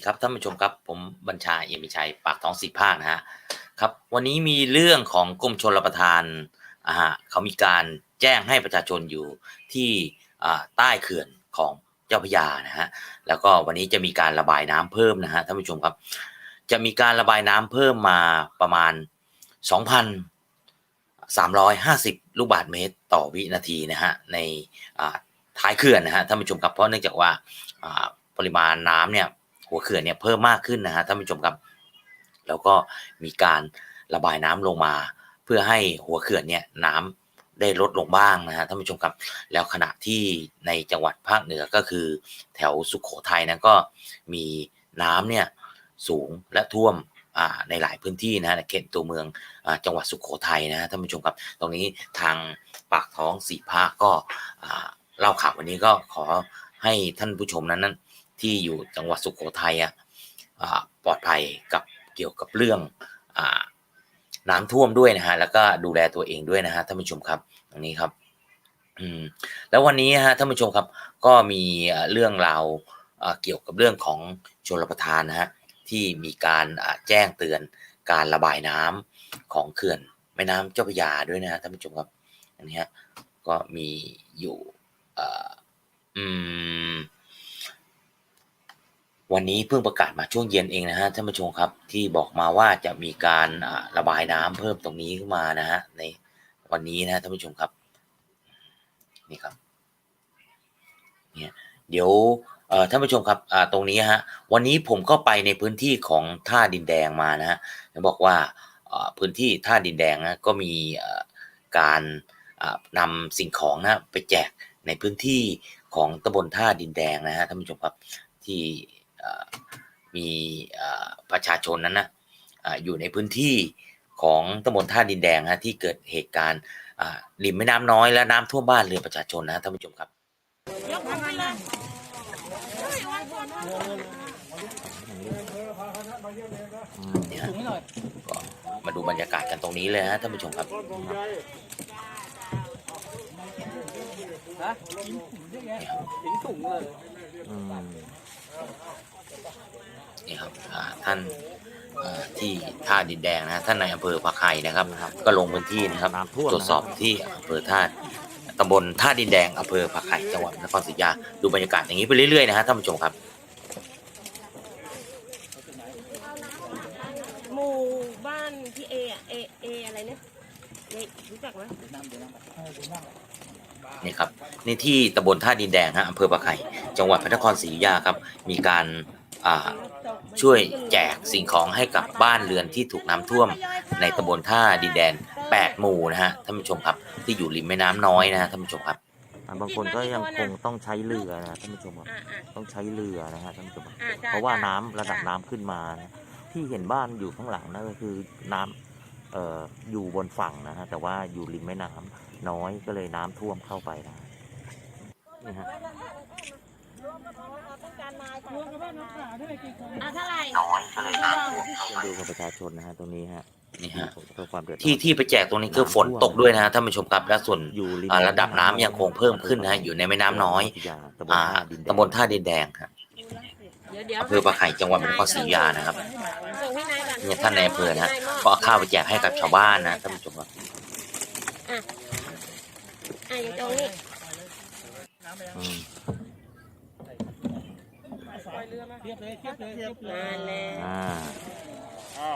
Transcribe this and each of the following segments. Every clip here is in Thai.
ีครับท่านผู้ชมครับผมบัญชาเอมิชัยปากท้องสีภาคนะฮะครับวันนี้มีเรื่องของกรมชลประทานอ่าเขามีการแจ้งให้ประชาชนอยู่ที่อ่าใต้เขื่อนของเจ้าพยานะฮะแล้วก็วันนี้จะมีการระบายน้ำเพิ่มนะฮะท่านผู้ชมครับ จะมีการระบายน้ำเพิ่มมาประมาณ 2,350 ลูกบาศก์เมตรต่อวินาทีนะฮะในท้ายเขื่อนนะฮะท่านผู้ชมครับเพราะเนื่องจากว่าปริมาณน้ำเนี่ย หัวเขื่อนเนี่ยเพิ่มมากขึ้นนะฮะท่านผู้ชมครับ แล้วก็มีการระบายน้ำลงมา เพื่อให้หัวเขื่อนเนี่ยน้ำได้ลดลงบ้างนะฮะท่านผู้ชมครับ แล้วขณะที่ในจังหวัดภาคเหนือก็คือ แถวสุขโขทัยนะก็มีน้ำเนี่ยสูงและท่วมอ่าในหลายพื้นที่นะฮะในเขตตัวเมืองอาจังหวัดสุขโขทัยนะฮะท่านผู้ชมครับ ตรงนี้ทางปากท้องสีภาคก็อ่าเล่าข่าววันนี้ก็ขอให้ท่านผู้ชมนั้นนั้น ที่อยู่จังหวัดสุโขทัยอะปลอดภัยกับเกี่ยวกับเรื่องอน้ำท่วมด้วยนะฮะแล้วก็ดูแลตัวเองด้วยนะฮะท่านผู้ชมครับตรงนี้ครับอืมแล้ววันนี้ฮะท่านผู้ชมครับก็มีเรื่องราวเกี่ยวกับเรื่องของชลประทานนะฮะที่มีการแจ้งเตือนการระบายน้ำของเขื่อนแม่น้ำเจ้าพระยาด้วยนะฮะท่านผู้ชมครับอันนี้ฮะก็มีอยู่ออืม วันนี้เพิ่งประกาศมาช่วงเย็นเองนะฮะท่านผู้ชมครับที่บอกมาว่าจะมีการระบายน้ำเพิ่มตรงนี้ขึ้นมานะฮะในวันนี้นะท่านผู้ชมครับนี่ครับเนี่ยเดี๋ยวเอ่อท่านผู้ชมครับอ่าตรงนี้ฮะวันนี้ผมก็ไปในพื้นที่ของท่าดินแดงมานะฮะบอกว่าอ่าพื้นที่ท่าดินแดงนะก็มีการอ่านำสิ่งของนะไปแจกในพื้นที่ของตำบลท่าดินแดงนะฮะท่านผู้ชมครับที่ มีเอ่อประชาชนนั้นนะอ่าอยู่ในพื้นที่ของตำบลท่าดินแดงฮะที่เกิดเหตุการณ์อ่าริมแม่น้ำน้อยและน้ำท่วมบ้านเรือนประชาชนนะฮะท่านผู้ชมครับยกมือขึ้นเลยเนี่ยฮะก็มาดูบรรยากาศกันตรงนี้เลยฮะท่านผู้ชมครับฮะถึงถุงเลย นี่ครับอ่าท่านเอ่อที่ท่าดินแดงนะฮะท่านในายอำเภอพะไข่นะครับ ก็ลงพื้นที่นะครับน้ำท่วมตรวจสอบที่อำเภอท่าตำบลท่าดินแดงอำเภอพะไข่จังหวัดนครศรีอยุธยาดูบรรยากาศอย่างนี้ไปเรื่อยๆนะฮะท่านผู้ชมครับหมู่บ้านพี่เออะเอเออะไรเนี่ยเอรู้จักไหมนี่ครับนี่ที่ตำบลท่าดินแดงฮะอำเภอปะไข่จังหวัดพระนครศรีอยุธยาครับ มีการอ่า ช่วยแจกสิ่งของให้กับบ้านเรือนที่ถูกน้ำท่วม ในตำบลท่าดินแดน 8 หมู่นะฮะท่านผู้ชมครับที่อยู่ริมแม่น้ำน้อยนะฮะท่านผู้ชมครับอ่าบางคนก็ยังคงต้องใช้เรือนะท่านผู้ชมครับ อ่าอ่าต้องใช้เรือนะฮะท่านผู้ชมครับอ่าจ้เพราะว่าจ้น้ำระดับน้ำขึ้นมานะที่เห็นบ้านอยู่ข้างหลังนั่นก็คือน้ำเอ่ออยู่บนฝั่งนะฮะแต่ว่าอยู่ริมแม่น้ำน้อยก็เลยน้ำท่วมเข้าไปนะนี่ฮะ อ่าเท่าไหร่ดูกับประชาชนนะฮะตรงนี้ฮะนี่ฮะ เพื่อความเดือดร้อน ที่ที่ไปแจกตรงนี้คือฝนตกด้วยนะฮะท่านผู้ชมครับและส่วน อยู่ริมอ่าระดับน้ำยังคงเพิ่มขึ้นนะฮะอยู่ในแม่น้ำน้อยตำบลอ่าท่าดินแดงตำบลท่าดินแดงฮะเดี๋ยวเดี๋ยวอำเภอปะไข่จังหวัดพระนครศรีอยุธยานะครับ ส่งให้นายก่อนเนี่ยท่านในอำเภอนะฮะก็เอาข้าวไปแจกให้กับชาวบ้านนะท่านผู้ชมครับอ่าอยู่ตรงนี้อืม มาเลยอ่า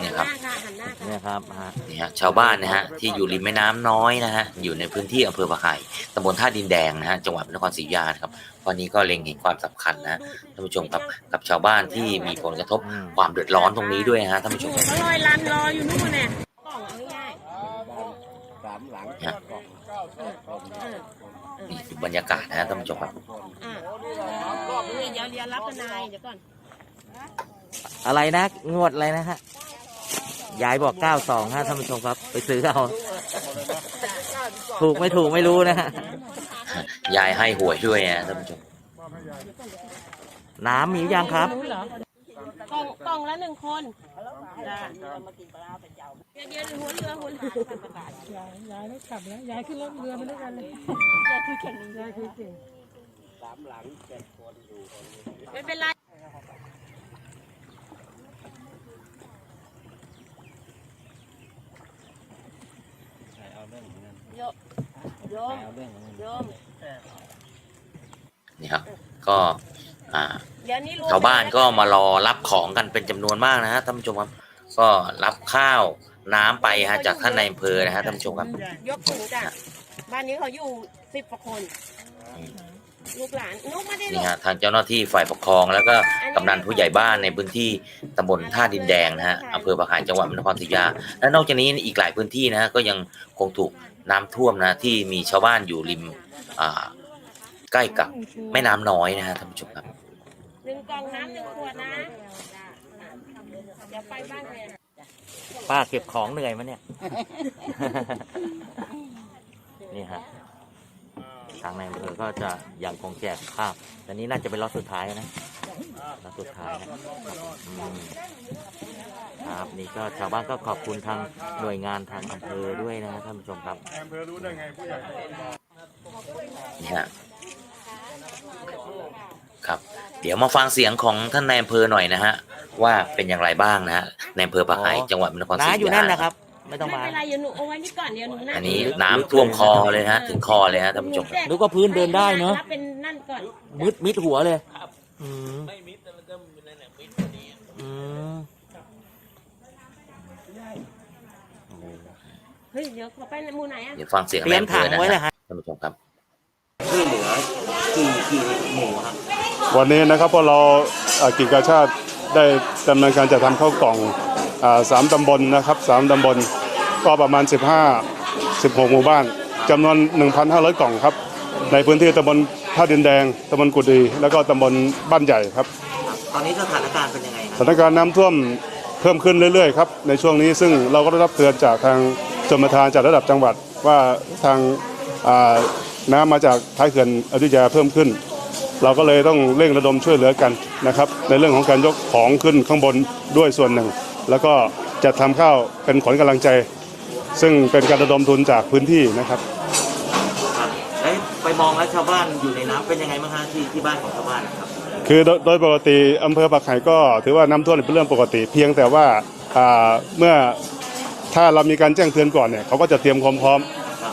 เนี่ยหันครับหน้าค่ะหันหน้าค่ะเนี่ยครับฮะนี่ฮะชาวบ้านนะฮะที่อยู่ริมแม่น้ำน้อยนะฮะอยู่ในพื้นที่อำเภอปะไข่ตำบลท่าดินแดงนะฮะจังหวัดพระนครศรีอยุธยานะครับวันนี้ก็เล็งเห็นความสำคัญนะท่านผู้ชมครับกับชาวบ้านที่มีผลกระทบอืมความเดือดร้อนตรงนี้ด้วยนะฮะท่านผู้ชมครับ เขาลอยลันรออยู่นู่นเนี่ยกล่องเอาง่ายนะๆเออนี่คือบรรยากาศนะฮะท่านผู้ชมครับอ่านี่ เดี๋ยวเดี๋ยวรับทนายเดี๋ยวก่อนอะไรนะ งวดอะไรนะฮะยายบอก 92ฮะท่านผู้ชมครับ ไปซื้อเอาถูกไม่ถูกไม่รู้นะฮะยายให้หวยด้วยนะท่านผู้ชม น้ำมีอยังครับกล่องกล่องละหนึ่งคนจ้าเดี๋ยวเดี๋ยวหัวเรือหัวเรือยายยายไม่กลับแล้วยายขึ้นรถเรือมาด้วยกันเลยยายคุยแข่งยายคุยเก่งามหลังเจ็ดคนอยู่คนเดียวไม่เป็นไรเอาเรื่องของนั้นโยมโยมเอาเรื่องของนั้นโยมนี่ครับก็อ่าเดี๋ยวนี้รวมชาวบ้านก็มารอรับของกันเป็นจำนวนมากนะฮะท่านผู้ชมครับก็รับข้าวน้ำไปฮะจากท่านในายอำเภอนะฮะท่านผู้ชมครับยกถุงจ้ะบ้านนี้เขาอยู่สิบกว่าคน ลูกหลานนุกไม่ได้ลูนี่กฮะทางเจ้าหน้าที่ฝ่ายปกครอง แล้วก็กำนันผู้ใหญ่บ้านในพื้นที่ตำบลท่าดินแดงนะฮะอำเภอปะขายจังหวัดนครศรีอยุธยาและนอกจากนี้อีกหลายพื้นที่นะฮะก็ยังคงถูกน้ำท่วมนะที่มีชาวบ้านอยู่ริมอ่าใกล้กับแม่น้ำน้อยนะฮะท่านผู้ชมครับ หนึ่งกล่องน้ำหนึ่งขวดนะเดี๋ยวไปบ้านเลยป้าเก็บของเหนื่อยมั้ยเนี่ย นี่ฮะ ทางในอำเภอก็จะยังคงแจกข้าวแต่นี้น่าจะเป็นล็อตสุดท้ายนะล็อตสุดท้ายนะอืมครับนี่ก็ชาวบ้านก็ขอบคุณทางหน่วยงานทางอำเภอด้วยนะฮะท่านผู้ชมครับนี่ฮะครับ เดี๋ยวมาฟังเสียงของท่านนายอำเภอหน่อยนะฮะว่าเป็นอย่างไรบ้างนะฮะในอำเภอปะขายอ๋อจังหวัดนครศรีน้าอยุธยาอยู่นั่นนะครับ ไม่ต้องไม่มาเป็นไรเดี๋ยวหนูเอาไว้นี่ก่อนเดี๋ยวหนูนั่งอันนี้น้ำท่วมคอเลยนะฮะ ถึงคอเลยฮะท่านผู้ชมนึกว่าพื้นเดินได้เนอะ รับเป็นนั่นก่อนมิดมิดหัวเลยอืมไม่มิดแต่มันก็มีนั่นแหละมิดพอดีอืมเฮ้ยเดี๋ยวขอไปหมู่ไหนอะ เดี๋ยวฟังเสียงเตรียมนายอำเภถังอนะไว้เลยฮะฮะท่านผู้ชมครับช่วยเหลือกี่กี่หมู่ครับ วันนี้นะครับพวกเราอ่ากิจการชาติได้ดำเนินการจัดทำข้าวกล่องอ่า สามตำบลนะครับสามตำบลก็ประมาณ 15 16 หมู่บ้านจำนวน 1,500 กล่องครับ ในพื้นที่ตำบลท่าดินแดงตำบลกุดีแล้วก็ตำบลบ้านใหญ่ครับ ตอนนี้สถานการณ์เป็นยังไงสครับถานการณ์น้ำท่วมเพิ่มขึ้นเรื่อยๆครับในช่วงนี้ซึ่งเราก็ได้รับเตือนจากทางชมทานจากระดับจังหวัดว่าทางอ่าน้ำมาจากท้ายเขื่อนอยุธยาเพิ่มขึ้น เราก็เลยต้องเร่งระดมช่วยเหลือกันนะครับ ในเรื่องของการยกของขึ้นข้างบนด้วยส่วนหนึ่ง แล้วก็จัดทำข้าวเป็นขวัญกำลังใจ ซึ่งเป็นการระดมทุนจากพื้นที่นะครับครับเอ้ยไปมองแล้วชาวบ้านอยู่ในน้ำเป็นยังไงบ้างฮะที่ที่บ้านของชาวบ้านครับคือโดยโดยปกติอำเภอปากไห่ก็ถือว่าน้ำท่วมเป็นเรื่องปกติ เพียงแต่ว่าอ่าเมื่อถ้าเรามีการแจ้งเตือนก่อนเนี่ยเขาก็จะเตรียมความพร้อม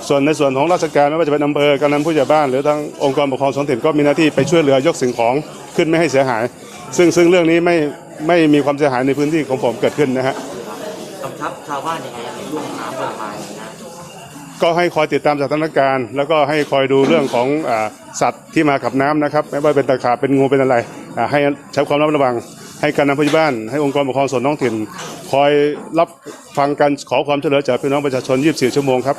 ส่วนในส่วนของราชการไม่ว่าจะเป็นอำเภอกำนันผู้ใหญ่บ้าน หรือทางองค์กรปกครองส่วนถิ่นก็มีหน้าที่ไปช่วยเหลือยกสิ่งของขึ้นไม่ให้เสียหาย ซึ่งซึ่งเรื่องนี้ไม่ไม่มีความเสียหายในพื้นที่ของผมเกิดขึ้นนะฮะกำชับชาวบ้านยังไงในช่วงน้ำระบายนะ ก็ให้คอยติดตามสถานการณ์ แล้วก็ให้คอยดูเรื่องของอาสัตว์ที่มากับน้ำนะครับ ไม่ว่าเป็นตะขาบเป็นงูเป็นอะไรอ่าให้ใช้ความระมัดระวัง ให้การนำผู้ใหญ่บ้าน ให้องค์กรปกครองส่วนท้องถิ่น คอยรับฟังการขอความช่วยเหลือจากพี่น้องประชาชน 24 ชั่วโมงครับ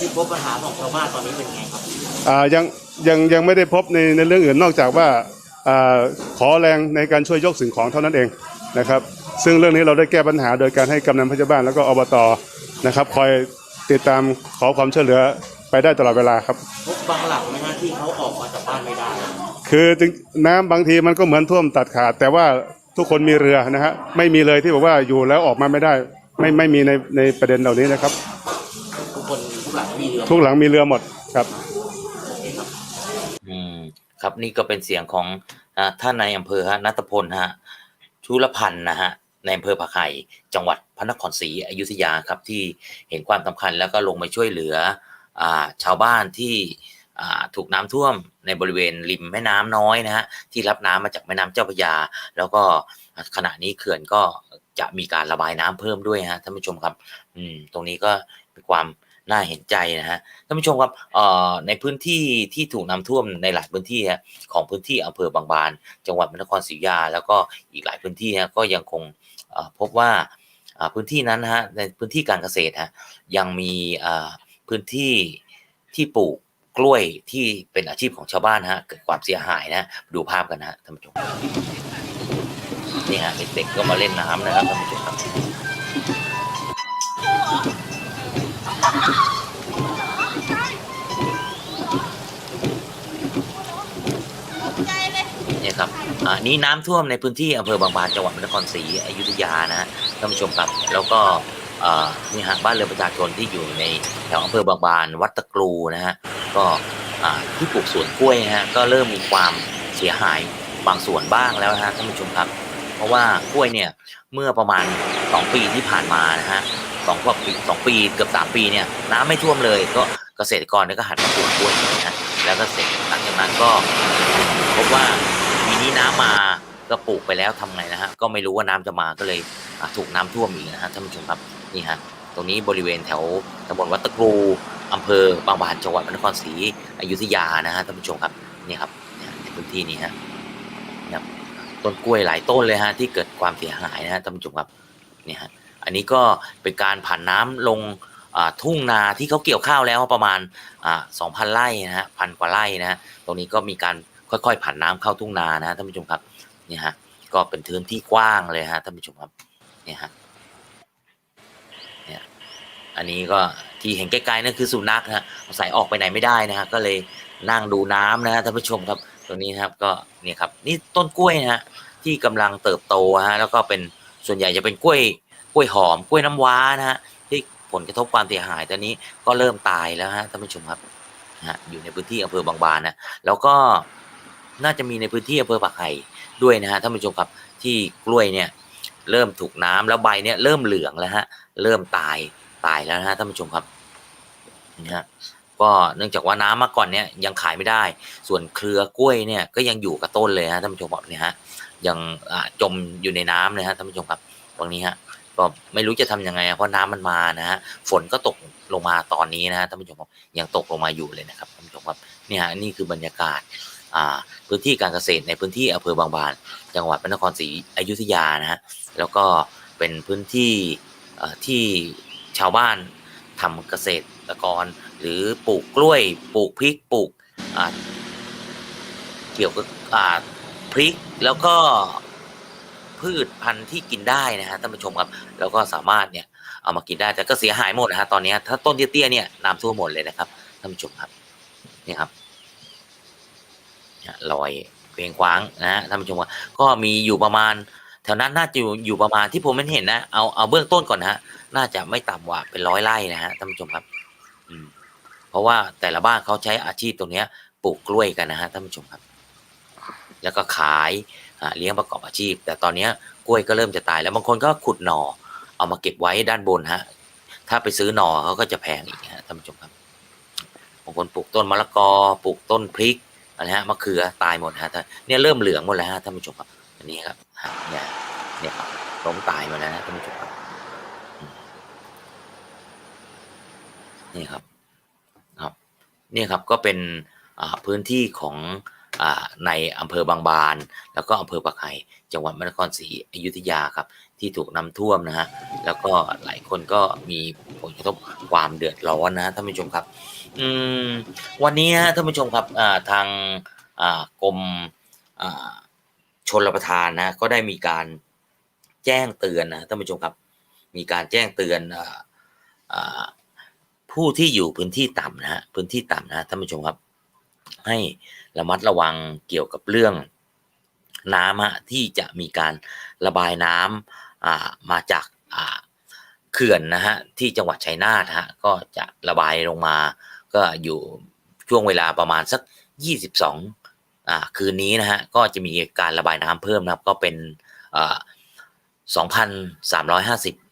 ที่พบปัญหาของชาวบ้านตอนนี้เป็นยังไงครับ อ่ายังยังยังไม่ได้พบในในเรื่องอื่นนอกจากว่าอา ขอแรงในการช่วยยกสิ่งของเท่านั้นเองนะครับ ซึ่งเรื่องนี้เราได้แก้ปัญหาโดยการให้กำนันผู้ใหญ่บ้านแล้วก็อบตนะครับ คอยติดตามขอความช่วยเหลือไปได้ตลอดเวลาครับพบบางหลังไหมฮะที่เขาออกมาจากบ้านไม่ได้ คือจริงน้ำบางทีมันก็เหมือนท่วมตัดขาด แต่ว่าทุกคนมีเรือนะฮะไม่มีเลยที่บอกว่าอยู่แล้วออกมาไม่ได้ ไม่ไม่มีในในประเด็นเหล่านี้นะครับ ทุกคนทุกหลังมีเรือทุกหลังมีเรือหมดครับอืม ครับนี่ก็เป็นเสียงของอท่านนายอำเภอฮะนัตพลฮะชุลพันธ์นะฮะในอำเภอผาไข่จังหวัดพระนครศรีอยุธยาครับที่เห็นความสำคัญแล้วก็ลงมาช่วยเหลืออชาวบ้านที่ถูกน้ำท่วมในบริเวณริมแม่น้ำน้อยนะฮะที่รับน้ำมาจากแม่น้ำเจ้าพระยา แล้วก็ขณะนี้เขื่อนก็จะมีการระบายน้ำเพิ่มด้วยฮะท่านผู้ชมครับ อืมตรงนี้ก็เป็นความ น่าเห็นใจนะฮะท่านผู้ชมครับเอ่อในพื้นที่ที่ถูกน้ำท่วมในหลายพื้นที่ของพื้นที่อำเภอบางบาน จังหวัดพระนครศรีอยุธยา แล้วก็อีกหลายพื้นที่ก็ยังคงพบว่าพื้นที่นั้นฮะในพื้นที่การเกษตรฮะยังมีพื้นที่ที่ปลูกกล้วยที่เป็นอาชีพของชาวบ้านฮะเกิดความเสียหายนะดูภาพกันนะฮะท่านผู้ชมนี่ฮะเด็กๆก็มาเล่นน้ำนะครับท่านผู้ชมครับ อ่านี่น้ำท่วมในพื้นที่อำเภอบางบานจังหวัดพระนครศรีอยุธยานะฮะท่านผู้ชมครับแล้วก็นี่ฮะบ้านเรือนประชาชนที่อยู่ในแถวอำเภอบางบานวัดตะกรูนะฮะก็ที่ปลูกสวนกล้วยฮะก็เริ่มมีความเสียหายบางส่วนบ้างแล้วนะฮะท่านผู้ชมครับ เพราะว่ากล้วยเนี่ยเมื่อประมาณ 2 ปีที่ผ่านมานะฮะสองกว่าปีสองปีเกือบสามปีเนี่ยน้ำไม่ท่วมเลย ก็เกษตรกรเนี่ยก็หันมาปลูกกล้วยนะฮะแล้วก็เสร็จหลังจากนั้นก็พบว่า นี้น้ำมาก็ปลูกไปแล้วทำไงนะฮะก็ไม่รู้ว่าน้ำจะมาก็เลยถูกน้ำท่วมอีกนะฮะท่านผู้ชมครับนี่ฮะตรงนี้บริเวณแถวตำบลวัดตะกรูอำเภอบางบานจังหวัดพระนครศรีอยุธยานะฮะท่านผู้ชมครับนี่ครับในพื้นที่นี้ฮะต้นกล้วยหลายต้นเลยฮะที่เกิดความเสียหายนะฮะท่านผู้ชมครับนี่ฮะอันนี้ก็เป็นการผ่านน้ำลงทุ่งนาที่เขาเกี่ยวข้าวแล้วประมาณสองพันไร่นะฮะพันกว่าไร่นะฮะตรงนี้ก็มีการ ค่อยๆผ่านน้ำเข้าทุ่งนานะท่านผู้ชมครับเนี่ยฮะก็เป็นพื้นที่กว้างเลยฮะท่านผู้ชมครับเนี่ยฮะเนี่ยอันนี้ก็ที่เห็นไกลๆนั่นคือสุนัขฮะสงสัยออกไปไหนไม่ได้นะฮะก็เลยนั่งดูน้ำนะฮะท่านผู้ชมครับตรงนี้ครับก็เนี่ยครับนี่ต้นกล้วยนะฮะที่กำลังเติบโตฮะแล้วก็เป็นส่วนใหญ่จะเป็นกล้วยกล้วยหอมกล้วยน้ำว้านะฮะที่ผลกระทบความเสียหายตอนนี้ก็เริ่มตายแล้วฮะท่านผู้ชมครับนะฮะอยู่ในพื้นที่อำเภอบางบานนะแล้วก็ น่าจะมีในพื้นที่อำเภอปากไห่ด้วยนะฮะท่านผู้ชมครับที่กล้วยเนี่ยเริ่มถูกน้ำแล้วใบเนี่ยเริ่มเหลืองแล้วฮะเริ่มตายตายแล้วนะฮะท่านผู้ชมครับนะฮะก็เนื่องจากว่าน้ำมื่อก่อนเนี่ยยังขายไม่ได้ ส่วนเครือกล้วยเนี่ยก็ยังอยู่กับต้นเลยฮะท่านผู้ชมครับเนี่ยฮะยังจมอยู่ในน้ำเลยฮะท่านผู้ชมครับตรงนี้ฮะก็ไม่รู้จะทำยังไงเพราะน้ำมันมานะฮะฝนก็ตกลงมาตอนนี้นะฮะท่านผู้ชมครับยังตกลงมาอยู่เลยนะครับท่านผู้ชมครับเนี่ยฮะนี่คือบรรยากาศอ่า พื้นที่การเกษตรในพื้นที่อำเภอบางบาน จังหวัดพระนครศรีอยุธยานะฮะแล้วก็เป็นพื้นที่ที่ชาวบ้านทำเกษตรกร หรือปลูกกล้วยปลูกพริกปลูกเกี่ยวกับพริกแล้วก็พืชพันธุ์ที่กินได้นะฮะท่านผู้ชมครับ แล้วก็สามารถเนี่ยเอามากินได้แต่ก็เสียหายหมดนะฮะตอนนี้ถ้าต้นเตี้ยๆเนี่ยน้ำท่วมหมดเลยนะครับท่านผู้ชมครับนี่ครับ ลอยเคว้งคว้างนะท่านผู้ชมครับก็มีอยู่ประมาณ แถวนั้นน่าจะอยู่ประมาณที่ผมเห็นนะเอาเอาเบื้องต้นก่อนนะฮะน่าจะไม่ต่ำกว่าเป็นร้อยไร่นะฮะท่านผู้ชมครับ อืม เพราะว่าแต่ละบ้านเขาใช้อาชีพตรงเนี้ยปลูกกล้วยกันนะฮะท่านผู้ชมครับ แล้วก็ขายเลี้ยงประกอบอาชีพ แต่ตอนนี้กล้วยก็เริ่มจะตาย แล้วบางคนก็ขุดหน่อ เอามาเก็บไว้ด้านบนฮะ ถ้าไปซื้อหน่อเขาก็จะแพงอีกฮะท่านผู้ชมครับบางคนปลูกต้นมะละกอปลูกต้นพริก อะไรฮะมะเขือตายหมดฮะท่านเนี่ยเริ่มเหลืองหมดแล้วฮะท่านผู้ชมครับอันนี้ครับเนี่ยเนี่ยครับล้มตายหมดแล้วนะท่านผู้ชมครับนี่ครับครับเนี่ยครับก็เป็นพื้นที่ของ ในอำเภอบางบาน แล้วก็อำเภอปากไห่จังหวัดพระนครศรีอยุธยาครับ ที่ถูกน้ำท่วมนะฮะแล้วก็หลายคนก็มีผลกระทบความเดือดร้อนนะฮะท่านผู้ชมครับอืมวันนี้ฮะท่านผู้ชมครับทางกรมชนรประทานนะก็ได้มีการแจ้งเตือนนะท่านผู้ชมครับ มีการแจ้งเตือนออผู้ที่อยู่พื้นที่ต่ำนะฮะพื้นที่ต่ำนะท่านผู้ชมครับ ให้ระมัดระวังเกี่ยวกับเรื่องน้ำที่จะมีการระบายน้ำมาจากเขื่อนนะฮะที่จังหวัดชัยนาทฮะก็จะระบายลงมา ก็อยู่ช่วงเวลาประมาณสัก 22คืนนี้นะฮะก็จะมีการระบายน้ำเพิ่มนะครับก็เป็น 2,350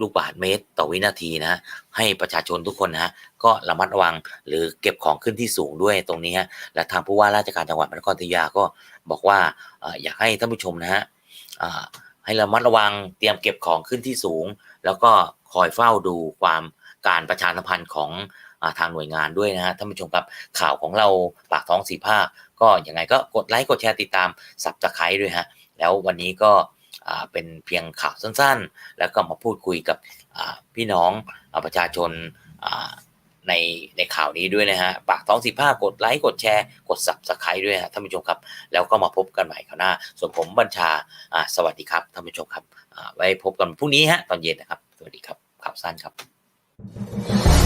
ลูกบาศก์เมตรต่อวินาทีนะฮะให้ประชาชนทุกคนนะฮะก็ระมัดระวังหรือเก็บของขึ้นที่สูงด้วยตรงนี้ฮะและทางผู้ว่าราชการจังหวัดพระนครศรีอยุธยาก็บอกว่าอยากให้ท่านผู้ชมนะฮะให้ระมัดระวังเตรียมเก็บของขึ้นที่สูง แล้วก็คอยเฝ้าดูความการประชาสัมพันธ์ของอทางหน่วยงานด้วยนะฮะท่านผู้ชมครับข่าวของเราปากท้องสีภาคก็ยังไงก็กดไลค์กดแชร์ติดตามสับตะไคร้ด้วยฮะแล้ววันนี้ก็ เป็นเพียงข่าวสั้นๆ แล้วก็มาพูดคุยกับพี่น้องอประชาชนในในข่าวนี้ด้วยนะฮะ ปากท้องสิบห้ากดไลค์ กดแชร์ กด subscribe ด้วยฮะท่านผู้ชมครับ แล้วก็มาพบกันใหม่คราวหน้า ส่วนผมบัญชาสวัสดีครับท่านผู้ชมครับ ไว้พบกันพรุ่งนี้ฮะตอนเย็นนะครับ สวัสดีครับข่าวสั้นครับ